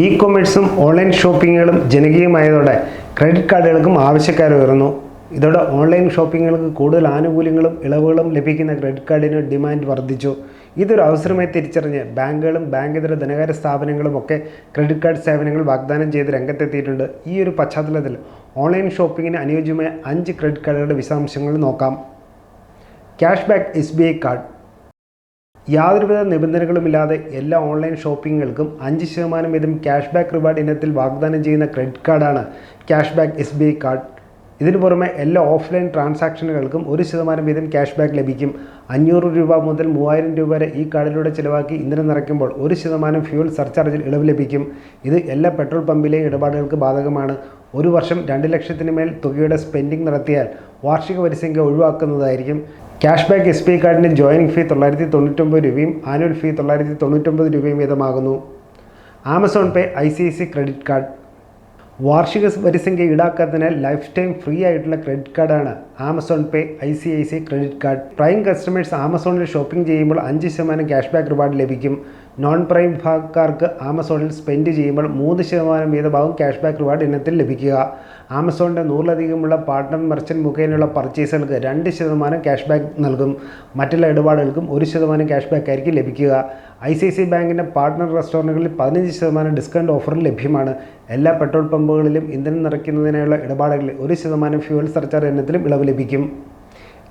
E കൊമേഴ്സും online ഷോപ്പിങ്ങുകളും ജനകീയമായതോടെ ക്രെഡിറ്റ് കാർഡുകൾക്കും ആവശ്യക്കാർ ഉയർന്നു. ഇതോടെ ഓൺലൈൻ ഷോപ്പിങ്ങുകൾക്ക് കൂടുതൽ ആനുകൂല്യങ്ങളും ഇളവുകളും ലഭിക്കുന്ന ക്രെഡിറ്റ് കാർഡിന് ഡിമാൻഡ് വർദ്ധിച്ചു. ഇതൊരു അവസരമായി തിരിച്ചറിഞ്ഞ് ബാങ്കുകളും ബാങ്കിതര ധനകാര്യ സ്ഥാപനങ്ങളും ഒക്കെ ക്രെഡിറ്റ് കാർഡ് സേവനങ്ങൾ വാഗ്ദാനം ചെയ്ത് രംഗത്തെത്തിയിട്ടുണ്ട്. ഈ ഒരു പശ്ചാത്തലത്തിൽ ഓൺലൈൻ ഷോപ്പിങ്ങിന് അനുയോജ്യമായ അഞ്ച് ക്രെഡിറ്റ് കാർഡുകളുടെ വിശദാംശങ്ങൾ നോക്കാം. Cashback S B I card യാതൊരുവിധ നിബന്ധനകളുമില്ലാതെ എല്ലാ ഓൺലൈൻ ഷോപ്പിങ്ങുകൾക്കും അഞ്ച് ശതമാനം വീതം ക്യാഷ് ബാക്ക് റിവാർഡ് ഇനത്തിൽ വാഗ്ദാനം ചെയ്യുന്ന ക്രെഡിറ്റ് കാർഡാണ് cashback S B I card. ഇതിനു പുറമെ എല്ലാ ഓഫ്ലൈൻ ട്രാൻസാക്ഷനുകൾക്കും ഒരു ശതമാനം വീതം ക്യാഷ് ബാക്ക് ലഭിക്കും. അഞ്ഞൂറ് രൂപ മുതൽ മൂവായിരം രൂപ വരെ ഈ കാർഡിലൂടെ ചിലവാക്കി ഇന്ധനം നിറയ്ക്കുമ്പോൾ ഒരു ശതമാനം ഫ്യൂൽ സർചാർജിൽ ഇളവ് ലഭിക്കും. ഇത് എല്ലാ പെട്രോൾ പമ്പിലെയും ഇടപാടുകൾക്ക് ബാധകമാണ്. ഒരു വർഷം രണ്ട് ലക്ഷത്തിന് മേൽ തുകയുടെ സ്പെൻഡിംഗ് നടത്തിയാൽ വാർഷിക വരിസംഖ്യ ഒഴിവാക്കുന്നതായിരിക്കും. ക്യാഷ് ബാക്ക് എസ് ബി കാർഡിന്റെ ജോയിനിങ് ഫീ തൊള്ളായിരത്തി തൊണ്ണൂറ്റൊമ്പത് രൂപയും ആനുവൽ ഫീ തൊള്ളായിരത്തി തൊണ്ണൂറ്റൊമ്പത് രൂപയും വീതമാകുന്നു Amazon pay I C I C credit card വാർഷിക വരിസംഖ്യ ഈടാക്കാത്തതിനാൽ ലൈഫ് ടൈം ഫ്രീ ആയിട്ടുള്ള ക്രെഡിറ്റ് കാർഡാണ് Amazon pay I C I C credit card prime customers ആമസോണിൽ ഷോപ്പിംഗ് ചെയ്യുമ്പോൾ അഞ്ച് ശതമാനം ക്യാഷ് ബാക്ക് റിവാർഡ് ലഭിക്കും. നോൺ പ്രൈം വിഭാഗക്കാർക്ക് ആമസോണിൽ സ്പെൻഡ് ചെയ്യുമ്പോൾ മൂന്ന് ശതമാനം വീതമാകും ക്യാഷ് ബാക്ക് റിവാർഡ് ഇനത്തിൽ ലഭിക്കുക. ആമസോണിന്റെ നൂറിലധികമുള്ള പാർട്ണർ മെർച്ചന്റ് മുഖേനയുള്ള പർച്ചേസുകൾക്ക് രണ്ട് ശതമാനം ക്യാഷ് ബാക്ക് നൽകും. മറ്റുള്ള ഇടപാടുകൾക്കും ഒരു ശതമാനം ക്യാഷ് ബാക്ക് ആയിരിക്കും ലഭിക്കുക. ഐ സി സി ബാങ്കിന്റെ പാർട്ട്ണർ റെസ്റ്റോറന്റുകളിൽ പതിനഞ്ച് ശതമാനം ഡിസ്കൗണ്ട് ഓഫർ ലഭ്യമാണ്. എല്ലാ പെട്രോൾ പമ്പുകളിലും ഇന്ധനം നിറയ്ക്കുന്നതിനായുള്ള ഇടപാടുകളിൽ ഒരു ശതമാനം ഫ്യൂവൽ സർച്ചാർജ് ഇനത്തിലും ഇളവ് ലഭിക്കും.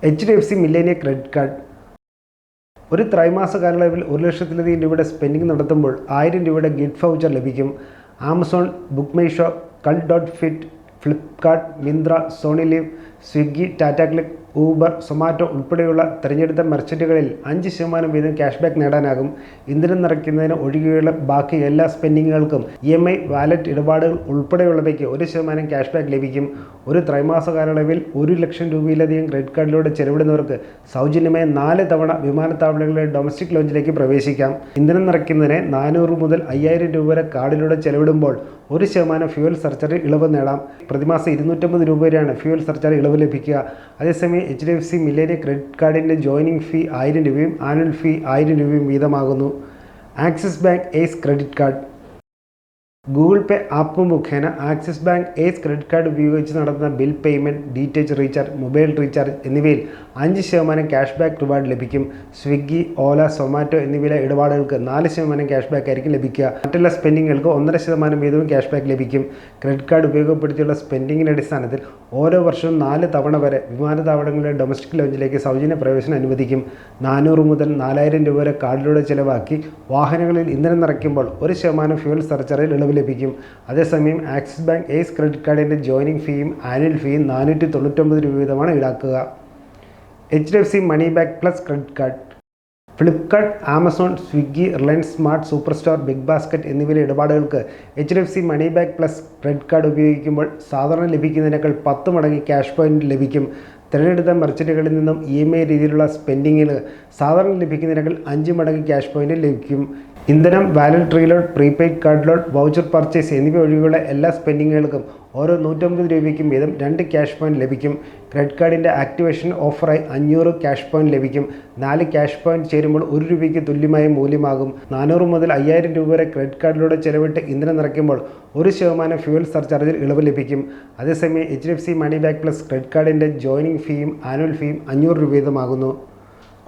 H D F C Millennia credit card ഒരു ത്രൈമാസ കാലയളവിൽ ഒരു ലക്ഷത്തിലധികം രൂപയുടെ സ്പെൻഡിംഗ് നടത്തുമ്പോൾ ആയിരം രൂപയുടെ ഗിഫ്റ്റ് വൗച്ചർ ലഭിക്കും. Amazon book my show cult dot fit Flipkart Myntra Sony Liv Swiggy Tata cliq Uber Zomato ഉൾപ്പെടെയുള്ള തിരഞ്ഞെടുത്ത മെർച്ചന്റുകളിൽ അഞ്ച് ശതമാനം വീതം ക്യാഷ് ബാക്ക് നേടാനാകും. ഇന്ധനം നിറയ്ക്കുന്നതിന് ഒഴികെയുള്ള ബാക്കി എല്ലാ സ്പെൻഡിങ്ങുകൾക്കും ഇ എം ഐ വാലറ്റ് ഇടപാടുകൾ ഉൾപ്പെടെയുള്ളവയ്ക്ക് ഒരു ശതമാനം ക്യാഷ് ബാക്ക് ലഭിക്കും. ഒരു ത്രൈമാസ കാലയളവിൽ ഒരു ലക്ഷം രൂപയിലധികം ക്രെഡിറ്റ് കാർഡിലൂടെ ചെലവിടുന്നവർക്ക് സൗജന്യമായി നാല് തവണ വിമാനത്താവളങ്ങളിലെ ഡൊമസ്റ്റിക് ലോഞ്ചിലേക്ക് പ്രവേശിക്കാം. ഇന്ധനം നിറയ്ക്കുന്നതിന് നാനൂറ് മുതൽ അയ്യായിരം രൂപ വരെ കാർഡിലൂടെ ചെലവിടുമ്പോൾ ഒരു ശതമാനം ഫ്യൂവൽ സർച്ചാർജ് ഇളവ് നേടാം. പ്രതിമാസം ഇരുന്നൂറ്റമ്പത് രൂപ വരെയാണ് ഫ്യൂവൽ സർച്ചാർജ് ഇളവ് ലഭിക്കുക. അതേസമയം H D F C Millennia credit കാർഡിന്റെ ജോയിനിങ് ഫീ ആയിരം രൂപയും ആനുവൽ ഫീ ആയിരം രൂപയും വീതമാകുന്നു. Axis Bank Ace credit card. Google Pay app മുഖേന Axis Bank Ace credit card ഉപയോഗിച്ച് നടത്തുന്ന bill payment D T H recharge mobile recharge എന്നിവയിൽ അഞ്ച് ശതമാനം ക്യാഷ് ബാക്ക് റിവാർഡ് ലഭിക്കും. സ്വിഗ്ഗി ഓല സൊമാറ്റോ എന്നിവയിലെ ഇടപാടുകൾക്ക് നാല് ശതമാനം ക്യാഷ് ബാക്ക് ആയിരിക്കും ലഭിക്കുക. മറ്റുള്ള സ്പെൻഡിങ്ങുകൾക്ക് ഒന്നര ശതമാനം വീതവും ക്യാഷ് ബാക്ക് ലഭിക്കും. ക്രെഡിറ്റ് കാർഡ് ഉപയോഗപ്പെടുത്തിയുള്ള സ്പെൻഡിങ്ങിന്റെ അടിസ്ഥാനത്തിൽ ഓരോ വർഷവും നാല് തവണ വരെ വിമാനത്താവളങ്ങളിലെ ഡൊമസ്റ്റിക് ലോഞ്ചിലേക്ക് സൗജന്യ പ്രവേശനം അനുവദിക്കും. നാനൂറ് മുതൽ നാലായിരം രൂപ വരെ കാർഡിലൂടെ ചിലവാക്കി വാഹനങ്ങളിൽ ഇന്ധനം നിറയ്ക്കുമ്പോൾ ഒരു ശതമാനം ഫ്യൂൽ സർച്ചറിൽ ഇളവ് ലഭിക്കും. അതേസമയം ആക്സിസ് ബാങ്ക് ഏസ് ക്രെഡിറ്റ് കാർഡിന്റെ ജോയിനിങ് ഫീയും ആനുവൽ ഫീയും നാനൂറ്റി തൊണ്ണൂറ്റൊമ്പത് രൂപ വീതമാണ് ഈടാക്കുക. H D F C money back plus credit card. Flipkart Amazon Swiggy Reliance smart super store big basket എന്നിവയിലെ ഇടപാടുകൾക്ക് H D F C money back plus credit card ഉപയോഗിക്കുമ്പോൾ സാധാരണ ലഭിക്കുന്നതിനേക്കാൾ പത്ത് മടങ്ങ് ക്യാഷ് പോയിന്റ് ലഭിക്കും. തിരഞ്ഞെടുത്ത മെർച്ചന്റുകളിൽ നിന്നും ഇ എം ഐ രീതിയിലുള്ള സ്പെൻഡിങ്ങിൽ സാധാരണ ലഭിക്കുന്നതിനേക്കാൾ അഞ്ച് മടങ്ങ് ക്യാഷ് പോയിന്റ് ലഭിക്കും. ഇന്ധനം wallet reload prepaid card load voucher purchase എന്നിവ ഒഴികെയുള്ള എല്ലാ സ്പെൻഡിങ്ങുകൾക്കും ഓരോ നൂറ്റമ്പത് രൂപയ്ക്കും വീതം രണ്ട് ക്യാഷ് പോയിന്റ് ലഭിക്കും. ക്രെഡിറ്റ് കാർഡിന്റെ ആക്ടിവേഷൻ ഓഫറായി അഞ്ഞൂറ് ക്യാഷ് പോയിന്റ് ലഭിക്കും. നാല് ക്യാഷ് പോയിന്റ് ചേരുമ്പോൾ ഒരു രൂപയ്ക്ക് തുല്യമായ മൂല്യമാകും. നാനൂറ് മുതൽ അയ്യായിരം രൂപ വരെ ക്രെഡിറ്റ് കാർഡിലൂടെ ചെലവിട്ട് ഇന്ധനം നിറയ്ക്കുമ്പോൾ ഒരു ശതമാനം ഫ്യൂവൽ സർചാർജിൽ ഇളവ് ലഭിക്കും. അതേസമയം H D F C money back plus credit കാർഡിന്റെ ജോയിനിങ് ഫീയും ആനുവൽ ഫീയും അഞ്ഞൂറ് രൂപ വീതമാകുന്നു.